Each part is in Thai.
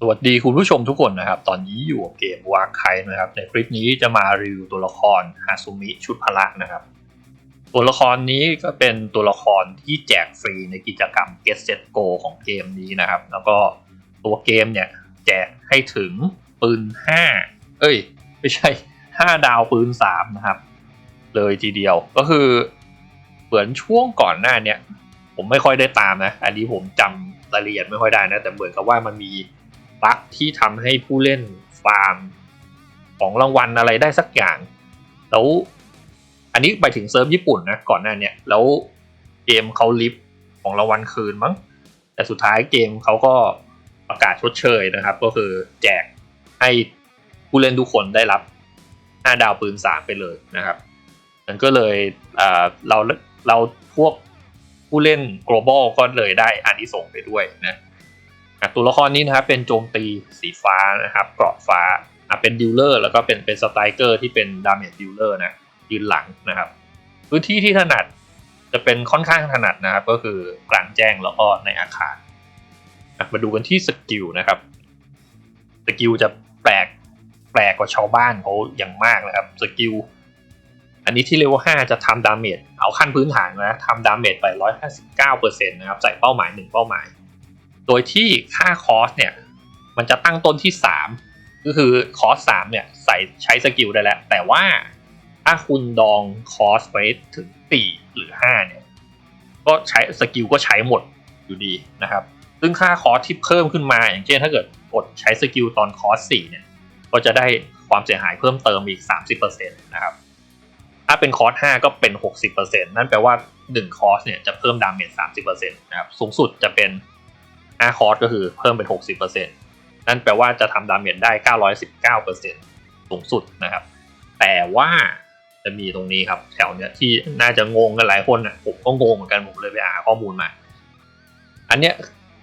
สวัสดีคุณผู้ชมทุกคนนะครับ ตอนนี้อยู่กับเกมวาไคนะครับ ในคลิปนี้จะมารีวิวตัวละครฮาซุมิชุดพละนะครับ ตัวละครนี้ก็เป็นตัวละครที่แจกฟรีในกิจกรรม Get Set Go ของเกมนี้นะครับ แล้วก็ตัวเกมเนี่ยแจกให้ถึงปืน 5 เอ้ย ไม่ใช่ 5 ดาวปืน 3 นะครับ เลยทีเดียวก็คือเหมือนช่วงก่อนหน้าเนี่ย ผมไม่ค่อยได้ตามนะ อันนี้ผมจำรายละเอียดไม่ค่อยได้นะ แต่เหมือนกับว่ามันมี บั๊กที่ทำให้ผู้เล่นฟาร์มของรางวัลอะไรได้สักอย่าง แล้วอันนี้ไปถึงเซิร์ฟญี่ปุ่นนะก่อนหน้าเนี่ยแล้วเกมเขาลิฟต์ของรางวัลคืนมั้ง แต่สุดท้ายเกมเขาก็ประกาศชดเชยนะครับ ก็คือแจกให้ผู้เล่นทุกคนได้รับ 5 ดาวปืน 3 ไปเลยนะครับมันก็เลยเราเราพวกผู้เล่น global ก็เลยได้อานิสงส์ไปด้วยนะ ตัวละครนี้นะครับเป็นโจมตีสีฟ้านะครับเกราะฟ้าเป็นดิลเลอร์แล้วก็เป็นเป็นสไตรเกอร์ที่เป็นดาเมจดิลเลอร์นะยืนหลังนะครับพื้นที่ที่ถนัดจะเป็นค่อนข้างถนัดนะครับ ก็คือกลางแจ้งแล้วก็ในอาคาร มาดูกันที่สกิลนะครับสกิลจะแปลกแปลกกว่าชาวบ้านเขาอย่างมากนะครับสกิลอันนี้ที่เลเวล5จะทำดาเมจเอาขั้นพื้นฐานนะทำดาเมจไป 159%นะครับใส่เป้าหมาย 1 เป้าหมาย โดยที่ค่าคอสเนี่ย มันจะตั้งต้นที่ 3 ก็คือคอส3เนี่ยใส่ใช้สกิลได้แล้ว แต่ว่าถ้าคุณดองคอสไว้ถึง 4 หรือ 5 เนี่ย ก็ใช้สกิลก็ใช้หมดอยู่ดีนะครับ ซึ่งค่าคอสที่เพิ่มขึ้นมาอย่างเช่นถ้าเกิดกดใช้สกิลตอนคอส4เนี่ย ก็จะได้ความเสียหายเพิ่มเติมอีก 30%นะครับ ถ้าเป็นคอร์ส5ก็เป็น 60%นั่นแปลว่า 1 คอสเนี่ยจะเพิ่มดาเมจ30%นะครับ สูงสุดจะเป็น 5คอร์สก็คือเพิ่มเป็น 60%นั่นแปลว่าจะทำดาเมจได้ 919%สูงสุดนะครับ แต่ว่าจะมีตรงนี้ครับ แถวเนี้ยที่น่าจะงงกันหลายคนอะผมก็งงเหมือนกันผมเลยไปหาข้อมูลมา อันเนี้ย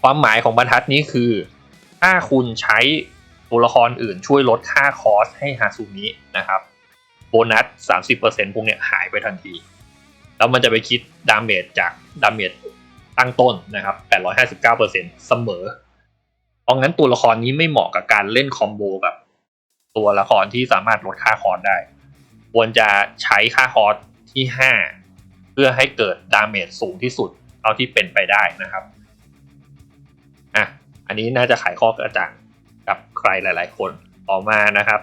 ความหมายของบรรทัดนี้คือ ถ้าคุณใช้ตัวละครอื่นช่วยลดค่าคอสให้ฮาซูมินะครับโบนัส 30%พวกเนี้ยหายไปทันที แล้วมันจะไปคิดดาเมจจากดาเมจ ตั้งต้นนะครับ 859%เสมอ เพราะงั้นตัวละครนี้ไม่เหมาะกับการเล่นคอมโบกับตัวละครที่สามารถลดค่าคอร์สได้ ควรจะใช้ค่าคอร์สที่ 5 เพื่อให้เกิดดาเมจสูงที่สุดเท่าที่เป็นไปได้นะครับอะอันนี้น่าจะไขข้อกระจ่างกับใครหลาย ๆ คนต่อมานะครับ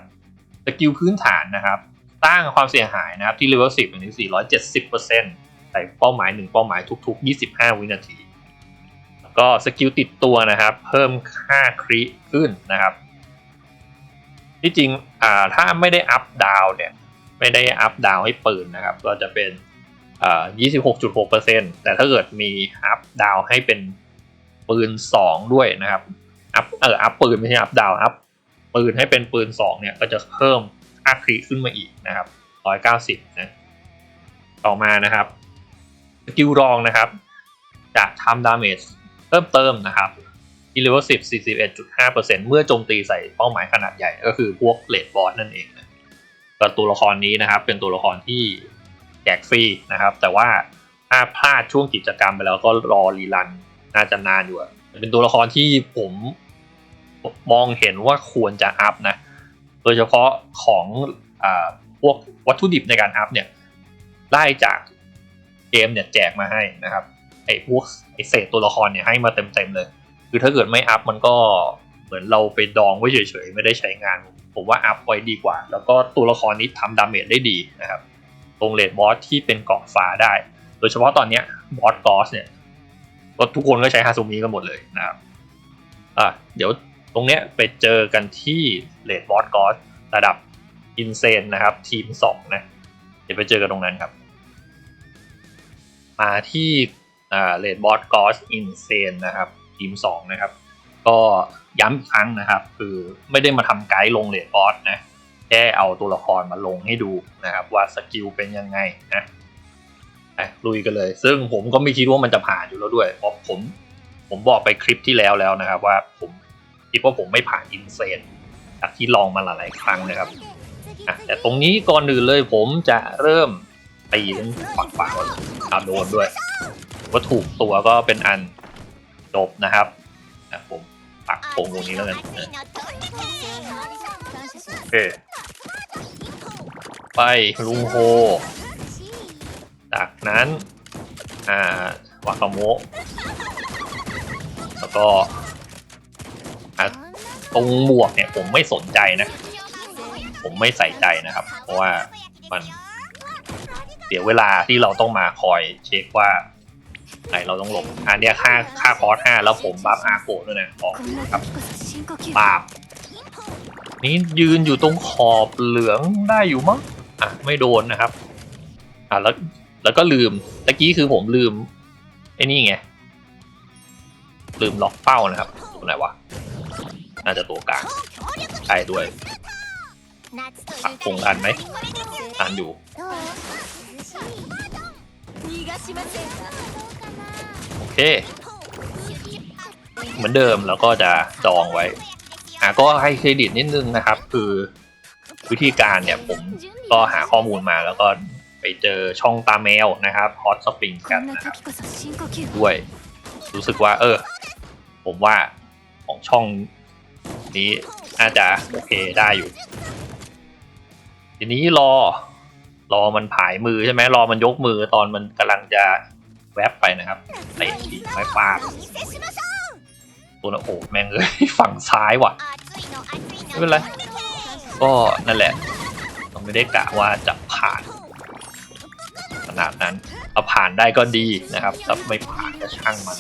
สกิลพื้นฐานนะครับ ตั้งความเสียหายนะครับที่เลเวล10อันนี้470% ใส่เป้าหมาย1เป้าหมายทุก ๆ 25 วินาที แล้วก็สกิลติดตัวนะครับ เพิ่มค่าคริขึ้นนะครับ ที่จริงอ่าถ้าไม่ได้อัพดาวเนี่ย ไม่ได้อัพดาวให้ปืนนะครับ ก็จะเป็นอ่า26.6%แต่ถ้าเกิดมีอัพดาวให้เป็นปืน 2 ด้วยนะครับอัพเอออัพปืนไม่ใช่อัพดาวอัพปืนให้เป็นปืน 2 เนี่ยก็จะเพิ่มค่าคริขึ้นมาอีกนะครับ190นะต่อมานะครับ สกิลรองนะครับ จะทำดาเมจเพิ่มเติมนะครับที่เลเวล10 41.5%เมื่อโจมตีใส่เป้าหมายขนาดใหญ่ก็คือพวกเลดบอสนั่นเองก็ตัวละครนี้นะครับ เป็นตัวละครที่แจกฟรีนะครับ แต่ว่าถ้าพลาดช่วงกิจกรรมไปแล้วก็รอรีรันน่าจะนานอยู่เป็นตัวละครที่ผมมองเห็นว่าควรจะอัพนะ โดยเฉพาะของอพวกวัตถุดิบในการอัพเนี่ย ได้จาก เกมเนี่ยแจกมาให้นะครับไอ้พวกไอ้เศษตัวละครเนี่ยให้มาเต็มๆเลย คือถ้าเกิดไม่อัพมันก็เหมือนเราไปดองไว้เฉยๆไม่ได้ใช้งาน ผมว่าอัพไว้ดีกว่า แล้วก็ตัวละครนี้ทำดาเมจได้ดีนะครับตรงเลดบอสที่เป็นเกาะฟ้าได้ โดยเฉพาะตอนเนี้ยบอสกอสเนี่ยก็ทุกคนก็ใช้ฮาซูมิกันหมดเลยนะครับอะเดี๋ยวตรงเนี้ยไปเจอกันที่เลดบอสกอสระดับอินเซนนะครับ ทีมสองนะ เดี๋ยวไปเจอกันตรงนั้นครับ มาที่เลดบอสกอสอินเซนนะครับ ทีมสองนะครับ ก็ย้ำอีกครั้งนะครับ คือไม่ได้มาทำไกด์ลงเลดบอสนะ แค่เอาตัวละครมาลงให้ดูนะครับ ว่าสกิลเป็นยังไงนะลุยกันเลย ซึ่งผมก็ไม่คิดว่ามันจะผ่านอยู่แล้วด้วยเพราะผมผมบอกไปคลิปที่แล้วแล้วนะครับ ว่าผมคิดว่าผมไม่ผ่านอินเซนจากที่ลองมาหลายๆครั้งนะครับแต่ตรงนี้ก่อนอื่นเลยผมจะเริ่ม ตีทั้งฝั่งฝาเอาโดนด้วยว่าถูกตัวก็เป็นอันจบนะครับอะผมปักธงตรงนี้แล้วกันโอเคไปลุงโฮ จากนั้น อ่าวากาโมะแล้วก็ตรงหมวกเนี่ยผมไม่สนใจนะ ผมไม่ใส่ใจนะครับ เพราะว่ามัน เสียเวลาที่เราต้องมาคอยเช็คว่าไหนเราต้องหลบอันเนี้ยค่าค่าคอสห้าแล้วผมบัฟอาโกด้วยนะออกครับปาบนี้ยืนอยู่ตรงขอบเหลืองได้อยู่มั้งอะไม่โดนนะครับ อะแล้วแล้วก็ลืมตะกี้คือผมลืมไอ้นี่ไงลืมล็อกเป้านะครับตัวไหนวะน่าจะตัวกลางใช่ด้วยปักคงทันไหมทันอยู่ โอเค เหมือนเดิมแล้วก็จะจองไว้ก็ให้เครดิตนิดนึงนะครับ คือวิธีการเนี่ยผมก็หาข้อมูลมาแล้วก็ไปเจอช่องตาแมวนะครับฮอตสปริงกันนะด้วย รู้สึกว่า เออ ผมว่าของช่องนี้น่าจะโอเคได้อยู่ ทีนี้รอ รอมันผายมือใช่ไหมรอมันยกมือตอนมันกำลังจะแวบไปนะครับเตะทีไม้ปาดตัวนะโอ้แม่งเลยฝั่งซ้ายว่ะไม่เป็นไรก็นั่นแหละเราไม่ได้กะว่าจะผ่านขนาดนั้นเอาผ่านได้ก็ดีนะครับถ้าไม่ผ่านก็ช่างมัน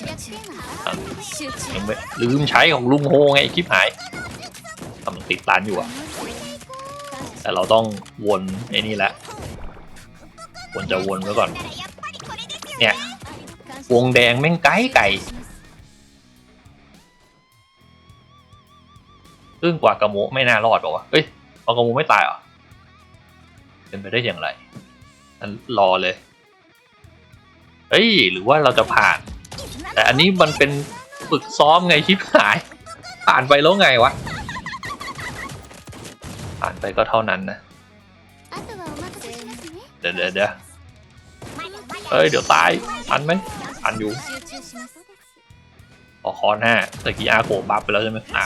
ยังไม่ลืมใช้ของลุงโฮไงคลิปหายทำมันติดร้านอยู่อะแต่เราต้องวนไอ้นี่แหละ ควรจะวนไว้ก่อน เนี่ย วงแดงแม่งไก่ไก่ซึ่งกว่ากระโมะไม่น่ารอดบอว่าวะเอ้ยกว่ากระโมะไม่ตายเหรอ เป็นไปได้อย่างไรงั้นรอเลยเฮ้ย หรือว่าเราจะผ่าน แต่อันนี้มันเป็นฝึกซ้อมไงชิบหาย ผ่านไปแล้วไงวะ ผ่านไปก็เท่านั้นนะ เดี๋ยวเดี๋ยวเอ้ย เดี๋ยวตายอันไหมอันอยู่ขอคอนห้าตะกี้อาโขบัฟไปแล้วใช่ไหมอ่า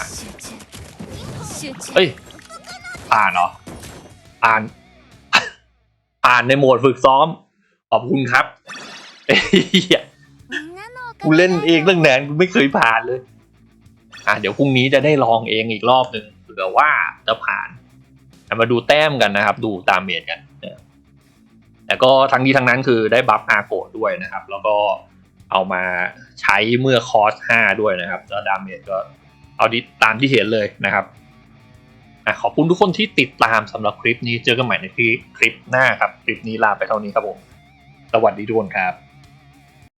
เฮ้ยอ่านเหรอผ่านอ่านในโหมดฝึกซ้อม ขอบคุณครับเฮ้ยกูเล่นเองตั้งนานกูไม่เคยผ่านเลย อ่าเดี๋ยวพรุ่งนี้จะได้ลองเองอีกรอบหนึ่งเผื่อว่าจะผ่าน มาดูแต้มกันนะครับ ดูตามเมียดกัน แต่ก็ทั้งนี้ทั้งนั้นคือได้บัฟอาโกด้วยนะครับ แล้วก็เอามาใช้เมื่อคอส 5 ด้วยนะครับแล้วดาเมจก็เอาดิตามที่เห็นเลยนะครับอขอบคุณทุกคนที่ติดตามสำหรับคลิปนี้เจอกันใหม่ในคลิปหน้าครับ คลิปนี้ลาไปเท่านี้ครับผม สวัสดีทุกคนครับ